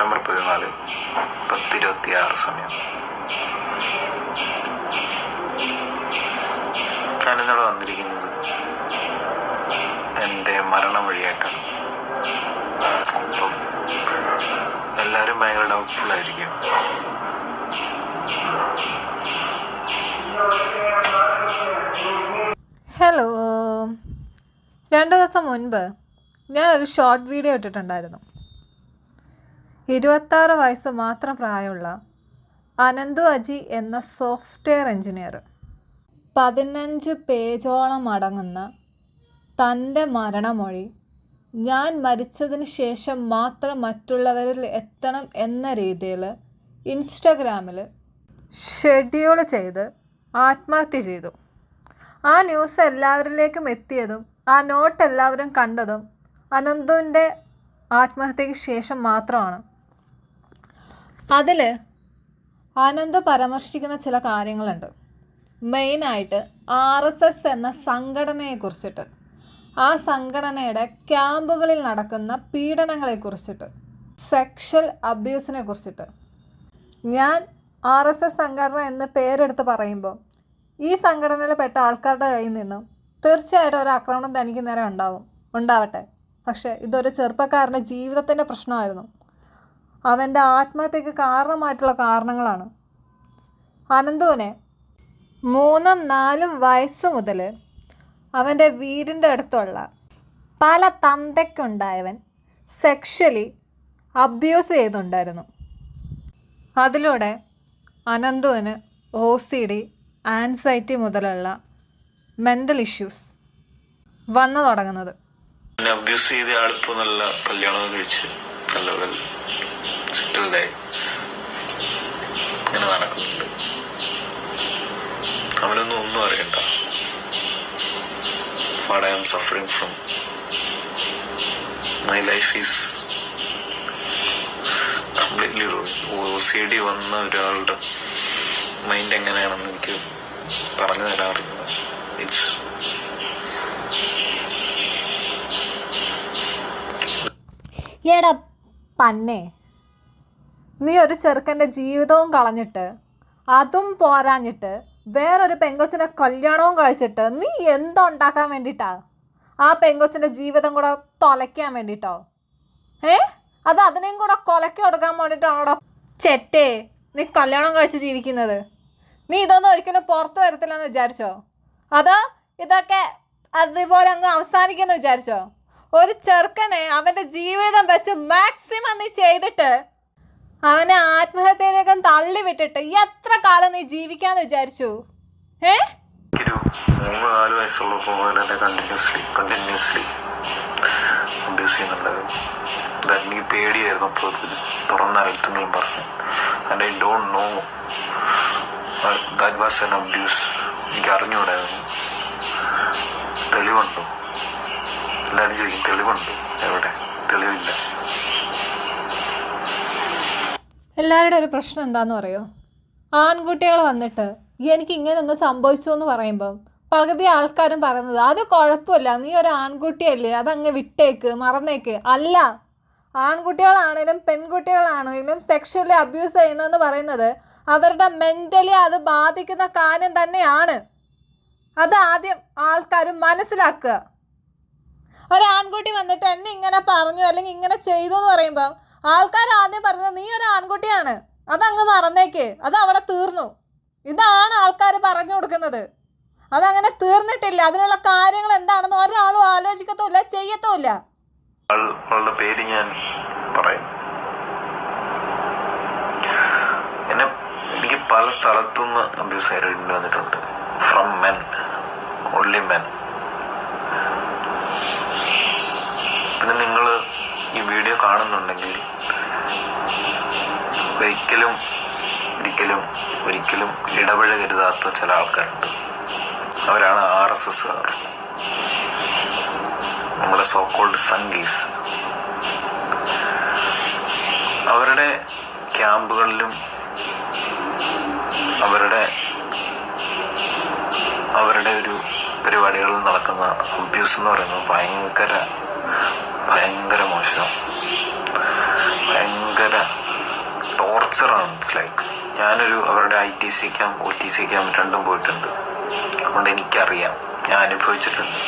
September പതിനാല് പത്തിരുപത്തി ആറ് സമയം. ഞാനിന്നവിടെ വന്നിരിക്കുന്നത് എന്റെ മരണം വഴിയായിട്ടാണ്. അപ്പം എല്ലാവരും ഭയങ്കര ഡൗട്ട്ഫുൾ ആയിരിക്കും. ഹലോ രണ്ട് ദിവസം മുൻപ് ഞാനൊരു ഷോർട്ട് വീഡിയോ ഇട്ടിട്ടുണ്ടായിരുന്നു. ഇരുപത്താറ് വയസ്സ് മാത്രം പ്രായമുള്ള അനന്തു അജി എന്ന സോഫ്റ്റ്വെയർ എഞ്ചിനീയർ. പതിനഞ്ച് പേജോളം അടങ്ങുന്ന തന്റെ മരണമൊഴി ഞാൻ മരിച്ചതിന് ശേഷം മാത്രം മറ്റുള്ളവരിൽ എത്തണം എന്ന രീതിയിൽ ഇൻസ്റ്റഗ്രാമിൽ ഷെഡ്യൂൾ ചെയ്ത് ആത്മഹത്യ ചെയ്തു. ആ ന്യൂസ് എല്ലാവരിലേക്കും എത്തിയതും ആ നോട്ട് എല്ലാവരും കണ്ടതും അനന്തുവിന്റെ ആത്മഹത്യയ്ക്ക് ശേഷം മാത്രമാണ്. അതിൽ ആനന്ദ് പരാമർശിക്കുന്ന ചില കാര്യങ്ങളുണ്ട്. മെയിനായിട്ട് ആർ എസ് എസ് എന്ന സംഘടനയെക്കുറിച്ചിട്ട് ആ സംഘടനയുടെ ക്യാമ്പുകളിൽ നടക്കുന്ന പീഡനങ്ങളെക്കുറിച്ചിട്ട് സെക്ഷൽ അബ്യൂസിനെ കുറിച്ചിട്ട്. ഞാൻ ആർ എസ് എസ് സംഘടന എന്ന് പേരെടുത്ത് പറയുമ്പോൾ ഈ സംഘടനയിൽ പെട്ട ആൾക്കാരുടെ കയ്യിൽ നിന്നും തീർച്ചയായിട്ടും ഒരു ആക്രമണം തനിക്ക് നേരെ ഉണ്ടാവും. ഉണ്ടാവട്ടെ. പക്ഷേ ഇതൊരു ചെറുപ്പക്കാരന്റെ ജീവിതത്തിന്റെ പ്രശ്നമായിരുന്നു. അവന്റെ ആത്മഹത്യക്ക് കാരണമായിട്ടുള്ള കാരണങ്ങളാണ്. അനന്തുവിനെ മൂന്നും നാലും വയസ്സ് മുതൽ അവന്റെ വീടിന്റെ അടുത്തുള്ള പല തന്തയ്ക്കുണ്ടായവൻ സെക്ഷലി അബ്യൂസ് ചെയ്തുണ്ടായിരുന്നു. അതിലൂടെ അനന്തുവിന് ഒ സി ഡി ആൻസൈറ്റി മുതലുള്ള മെന്റൽ ഇഷ്യൂസ് വന്നു തുടങ്ങുന്നത്. അബ്യൂസ് ചെയ്ത ആളിപ്പോ നല്ല കല്യാണം കഴിച്ച് നല്ല വെൽ സെറ്റിൽഡായി ഇങ്ങനെ നടക്കുന്നുണ്ട്. അവനൊന്നും ഒന്നും അറിയണ്ട. What I am suffering from my life is completely O C D വന്ന ഒരാളുടെ മൈൻഡ് എങ്ങനെയാണെന്ന് എനിക്ക് പറഞ്ഞു തരാൻ അറിയില്ല ഇറ്റ്സ് എടാ പന്നെ. നീ ഒരു ചെറുക്കന്റെ ജീവിതവും കളഞ്ഞിട്ട് അതും പോരാഞ്ഞിട്ട് വേറൊരു പെങ്കൊച്ചിനെ കല്യാണവും കഴിച്ചിട്ട് നീ എന്തോ ഉണ്ടാക്കാൻ വേണ്ടിയിട്ടാ? ആ പെങ്കൊച്ചിന്റെ ജീവിതം കൂടെ തൊലയ്ക്കാൻ വേണ്ടിയിട്ടോ? ഏ? അത് അതിനെയും കൂടെ കൊലക്കി കൊടുക്കാൻ വേണ്ടിയിട്ടാണോ ചെറ്റേ നീ കല്യാണം കഴിച്ച് ജീവിക്കുന്നത്. നീ ഇതൊന്നും ഒരിക്കലും പുറത്ത് വരത്തില്ലെന്ന് വിചാരിച്ചോ? അതോ ഇതൊക്കെ അതുപോലെ അങ്ങ് അവസാനിക്കുമെന്ന് വിചാരിച്ചോ? ഒരു ചെറുക്കനെ അവന്റെ ജീവിതം വെച്ച് മാക്സിമം നീ ചെയ്തിട്ട് അവനെ ആത്മഹത്യയിലേക്കും തള്ളി വിട്ടിട്ട് എത്ര കാലം നീ ജീവിക്കാന്ന് വിചാരിച്ചു? ഏ നാല് വയസ്സുള്ളപ്പോൾ കണ്ടിന്യൂസ്ലി കണ്ടിന്യൂസ്ലി എനിക്ക് പേടിയായിരുന്നു പറഞ്ഞു. ഡോണ്ട് നോ തെളിവുണ്ടോ? എല്ലാവരും ചോദിക്കും തെളിവുണ്ട് എവിടെ? തെളിവില്ല. എല്ലാവരുടെ ഒരു പ്രശ്നം എന്താന്ന് പറയോ? ആൺകുട്ടികൾ വന്നിട്ട് എനിക്ക് ഇങ്ങനെ ഒന്ന് സംഭവിച്ചു എന്ന് പറയുമ്പം പകുതി ആൾക്കാരും പറയുന്നത് അത് കുഴപ്പമില്ല. നീ ഒരു ആൺകുട്ടിയല്ലേ അതങ്ങ് വിട്ടേക്ക് മറന്നേക്ക്. അല്ല ആൺകുട്ടികളാണേലും പെൺകുട്ടികളാണെങ്കിലും സെക്ഷലി അബ്യൂസ് ചെയ്യുന്നതെന്ന് പറയുന്നത് അവരുടെ മെന്റലി അത് ബാധിക്കുന്ന കാര്യം തന്നെയാണ്. അത് ആദ്യം ആൾക്കാർ മനസ്സിലാക്കുക. ഒരു ആൺകുട്ടി വന്നിട്ട് എന്നെ ഇങ്ങനെ പറഞ്ഞു അല്ലെങ്കിൽ ഇങ്ങനെ ചെയ്തു എന്ന് പറയുമ്പോൾ ആൾക്കാർ ആദ്യം പറഞ്ഞത് നീ ഒരു ആൺകുട്ടിയാണ്. അതങ്ങ് മറന്നേക്ക്. അത് അവിടെ തീർന്നു. ഇതാണ് ആൾക്കാർ പറഞ്ഞു കൊടുക്കുന്നത്. അതങ്ങനെ തീർന്നിട്ടില്ല. അതിനുള്ള കാര്യങ്ങൾ എന്താണെന്ന് ഒരാളും ആലോചിക്കത്തുമില്ല ചെയ്യത്തുമില്ല. ആളുകളുടെ പേര് ഞാൻ പറയാം. എന്നെ എനിക്ക് പല സ്ഥലത്തുനിന്ന് അബ്യൂസ് ആയിട്ട് വന്നിട്ടുണ്ട്. From men. Only men. പിന്നെ നിങ്ങൾ ഈ വീഡിയോ കാണുന്നുണ്ടെങ്കിൽ ഒരിക്കലും ഒരിക്കലും ഒരിക്കലും ഇടപഴകരുതാത്ത ചില ആൾക്കാരുണ്ട്. അവരാണ് ആർ എസ് എസ്സുകാർ. നമ്മുടെ സോക്കോൾഡ് സംഗീസ് അവരുടെ ക്യാമ്പുകളിലും അവരുടെ അവരുടെ ഒരു പരിപാടികളിൽ നടക്കുന്ന അബ്യൂസ് എന്ന് പറയുന്നത് ഭയങ്കര ഭയങ്കര മോശം. ഭയങ്കര ടോർച്ചറാണ് ഇറ്റ്സ് ലൈക്ക് ഞാനൊരു അവരുടെ I T C camp O T C camp രണ്ടും പോയിട്ടുണ്ട്. അതുകൊണ്ട് എനിക്കറിയാം. ഞാൻ അനുഭവിച്ചിട്ടുണ്ട്.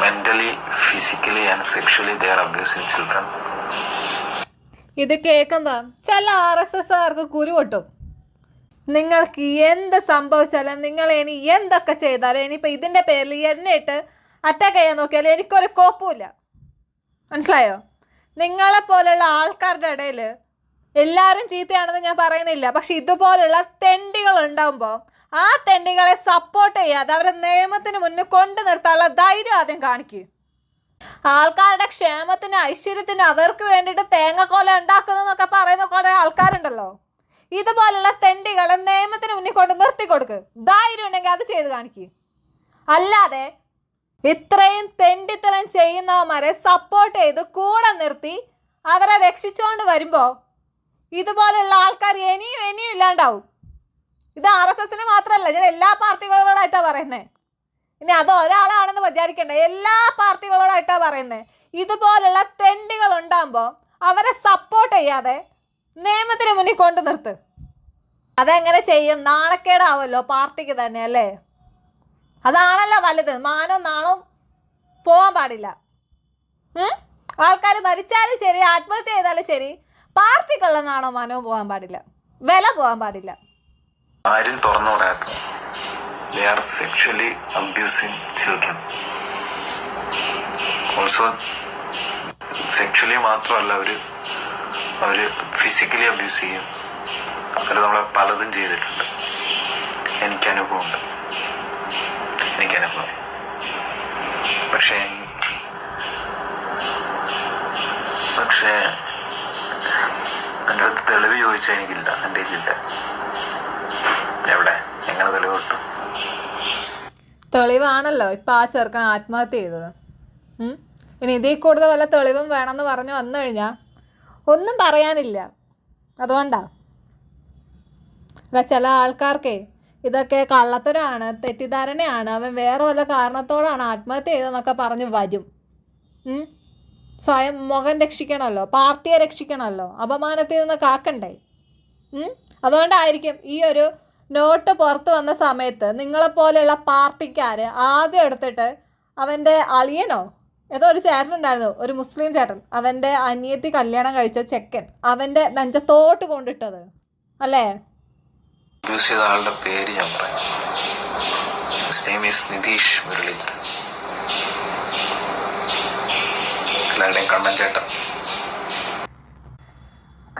Mentally physically and sexually they are abusing children ഇത് കേൾക്കുമ്പോൾ ചില ആർ എസ് എസ്സുകാർക്ക് കുരു പൊട്ടും. നിങ്ങൾക്ക് എന്ത് സംഭവിച്ചാലും നിങ്ങൾ ഇനി എന്തൊക്കെ ചെയ്താലും ഇനിയിപ്പോൾ ഇതിന്റെ പേരിൽ എന്നെ ഇട്ട് അറ്റാക്ക് ചെയ്യാൻ നോക്കിയാലും എനിക്കൊരു കോപ്പുമില്ല മനസ്സിലായോ? നിങ്ങളെ പോലെയുള്ള ആൾക്കാരുടെ ഇടയിൽ എല്ലാവരും ചീത്തയാണെന്ന് ഞാൻ പറയുന്നില്ല. പക്ഷെ ഇതുപോലെയുള്ള തെണ്ടികൾ ഉണ്ടാകുമ്പോൾ ആ തെണ്ടികളെ സപ്പോർട്ട് ചെയ്യാതെ അവരെ നിയമത്തിന് മുന്നിൽ കൊണ്ടു നിർത്താനുള്ള ധൈര്യം ആദ്യം കാണിക്കുക ആൾക്കാരുടെ ക്ഷേമത്തിനും ഐശ്വര്യത്തിനും അവർക്ക് വേണ്ടിയിട്ട് തേങ്ങക്കോല ഉണ്ടാക്കുന്നതെന്നൊക്കെ പറയുന്ന കുറെ ആൾക്കാരുണ്ടല്ലോ. ഇതുപോലുള്ള തെണ്ടികളെ നിയമത്തിന് മുന്നിൽ കൊണ്ട് നിർത്തി കൊടുക്ക്. ധൈര്യം ഉണ്ടെങ്കിൽ അത് ചെയ്ത് കാണിക്കുക അല്ലാതെ ഇത്രയും തെണ്ടിത്തരം ചെയ്യുന്നവന്മാരെ സപ്പോർട്ട് ചെയ്ത് കൂടെ നിർത്തി അവരെ രക്ഷിച്ചുകൊണ്ട് വരുമ്പോൾ ഇതുപോലെയുള്ള ആൾക്കാർ ഇനിയും ഇനിയും ഇല്ലാണ്ടാവും. ഇത് ആർ എസ് എസിന് മാത്രമല്ല ഞാൻ എല്ലാ പാർട്ടികളോടായിട്ടാണ് പറയുന്നത് ഇനി അത് ഒരാളാണെന്ന് വിചാരിക്കേണ്ട എല്ലാ പാർട്ടികളോടായിട്ടാണ് പറയുന്നത് ഇതുപോലുള്ള തെണ്ടികൾ ഉണ്ടാകുമ്പോൾ അവരെ സപ്പോർട്ട് ചെയ്യാതെ നിയമത്തിന് മുന്നിൽ കൊണ്ടു നിർത്ത്. അതെങ്ങനെ ചെയ്യും? നാണക്കേടാവുമല്ലോ പാർട്ടിക്ക് തന്നെ അല്ലേ? അതാണല്ലോ വലുത് മാനോ നാണോ പോകാൻ പാടില്ല. ആൾക്കാർ മരിച്ചാലും ശരി ആത്മഹത്യ ചെയ്താലും ശരി പാർട്ടിക്കുള്ള നാണോ മാനവും പോകാൻ പാടില്ല. വില പോകാൻ പാടില്ല. ആരും തുറന്നു പറയാത്ത are sexually abusing children also sexually മാത്രമല്ല അവർ അവർ ഫിസിക്കലി അബ്യൂസ് ചെയ്യും. അവർ നമ്മളെ പലതും ചെയ്തിട്ടുണ്ട്. എനിക്ക് അനുഭവമുണ്ട്. അനുഭവം പക്ഷേ പക്ഷേ എന്റെ അടുത്ത് തെളിവ് ചോദിച്ചാൽ എനിക്കില്ല. എന്റെ ഇല്ല എവിടെ? എങ്ങനെ തെളിവ് കിട്ടും? തെളിവാണല്ലോ. ഇപ്പം ആ ചെറുക്കൻ ആത്മഹത്യ ചെയ്തത്. ഇനി ഇതിൽ കൂടുതൽ വല്ല തെളിവും വേണമെന്ന് പറഞ്ഞു വന്നു കഴിഞ്ഞാൽ ഒന്നും പറയാനില്ല. അതുകൊണ്ടാ. അല്ല ചില ആൾക്കാർക്കേ ഇതൊക്കെ കള്ളത്തരാണ് തെറ്റിദ്ധാരണയാണ്. അവൻ വേറെ വല്ല കാരണത്തോടാണ് ആത്മഹത്യ ചെയ്തതെന്നൊക്കെ പറഞ്ഞ് വരും. സ്വയം മുഖം രക്ഷിക്കണമല്ലോ പാർട്ടിയെ രക്ഷിക്കണമല്ലോ അപമാനത്തിൽ നിന്ന് കാക്കണ്ടേ? അതുകൊണ്ടായിരിക്കും ഈ ഒരു നോട്ട് പുറത്ത് വന്ന സമയത്ത് നിങ്ങളെപ്പോലെയുള്ള പാർട്ടിക്കാർ ആദ്യം എടുത്തിട്ട് അവന്റെ അളിയനോ ഏതോ ഒരു ചേട്ടൻ ഉണ്ടായിരുന്നു ഒരു മുസ്ലിം ചേട്ടൻ അവന്റെ അനിയത്തി കല്യാണം കഴിച്ച ചെക്കൻ അവന്റെ നെഞ്ചത്തോട്ട് കൊണ്ടിട്ടത് അല്ലേ? യൂസ് ചെയ്ത ആളുടെ പേര് ഞാൻ പറയാം his name is Nitish Muraleedharan. എല്ലാവരുടെയും കണ്ണൻ ചേട്ടൻ.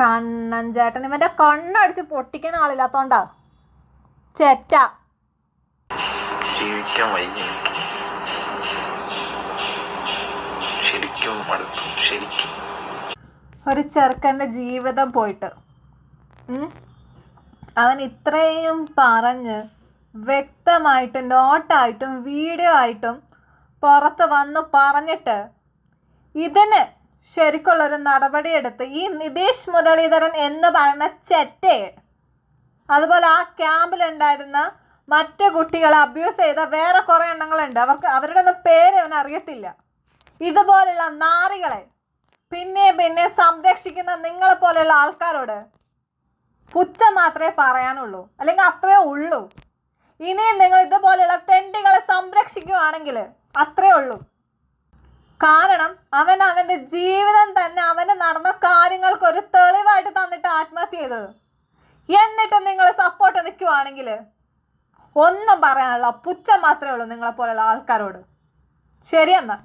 കണ്ണൻ ചേട്ടൻ ഇവന്റെ കണ്ണടിച്ച് പൊട്ടിക്കാൻ ആളില്ലാത്തോണ്ടാ? ചേറ്റ. ജീവിക്കാൻ വൈകി ശരിക്കും ശരിക്കും. ഒരു ചെറുക്കന്റെ ജീവിതം പോയിട്ട്? അവൻ ഇത്രയും പറഞ്ഞ് വ്യക്തമായിട്ടും നോട്ടായിട്ടും വീഡിയോ ആയിട്ടും പുറത്ത് വന്ന് പറഞ്ഞിട്ട് ഇതിന് ശരിക്കുള്ളൊരു നടപടിയെടുത്ത് ഈ നിതീഷ് മുരളീധരൻ എന്ന് പറയുന്ന ചെറ്റയെ അതുപോലെ ആ ക്യാമ്പിലുണ്ടായിരുന്ന മറ്റ് കുട്ടികളെ അബ്യൂസ് ചെയ്ത വേറെ കുറേ എണ്ണങ്ങളുണ്ട്. അവർക്ക് അവരുടെ ഒന്നും പേര് അവൻ അറിയത്തില്ല. ഇതുപോലുള്ള നാറികളെ പിന്നെ പിന്നെ സംരക്ഷിക്കുന്ന നിങ്ങളെ പോലെയുള്ള ആൾക്കാരോട് പുച്ഛം മാത്രമേ പറയാനുള്ളൂ. അല്ലെങ്കിൽ അത്രേ ഉള്ളൂ. ഇനിയും നിങ്ങൾ ഇതുപോലെയുള്ള തെണ്ടികളെ സംരക്ഷിക്കുകയാണെങ്കിൽ അത്രേ ഉള്ളൂ. കാരണം അവൻ അവന്റെ ജീവിതം തന്നെ അവന് നടന്ന കാര്യങ്ങൾക്ക് ഒരു തെളിവായിട്ട് തന്നിട്ട് ആത്മഹത്യ ചെയ്തത്. എന്നിട്ട് നിങ്ങൾ സപ്പോർട്ട് നിൽക്കുവാണെങ്കിൽ ഒന്നും പറയാനുള്ള പുച്ഛം മാത്രമേ ഉള്ളൂ നിങ്ങളെ പോലെയുള്ള ആൾക്കാരോട് ശരിയെന്നാ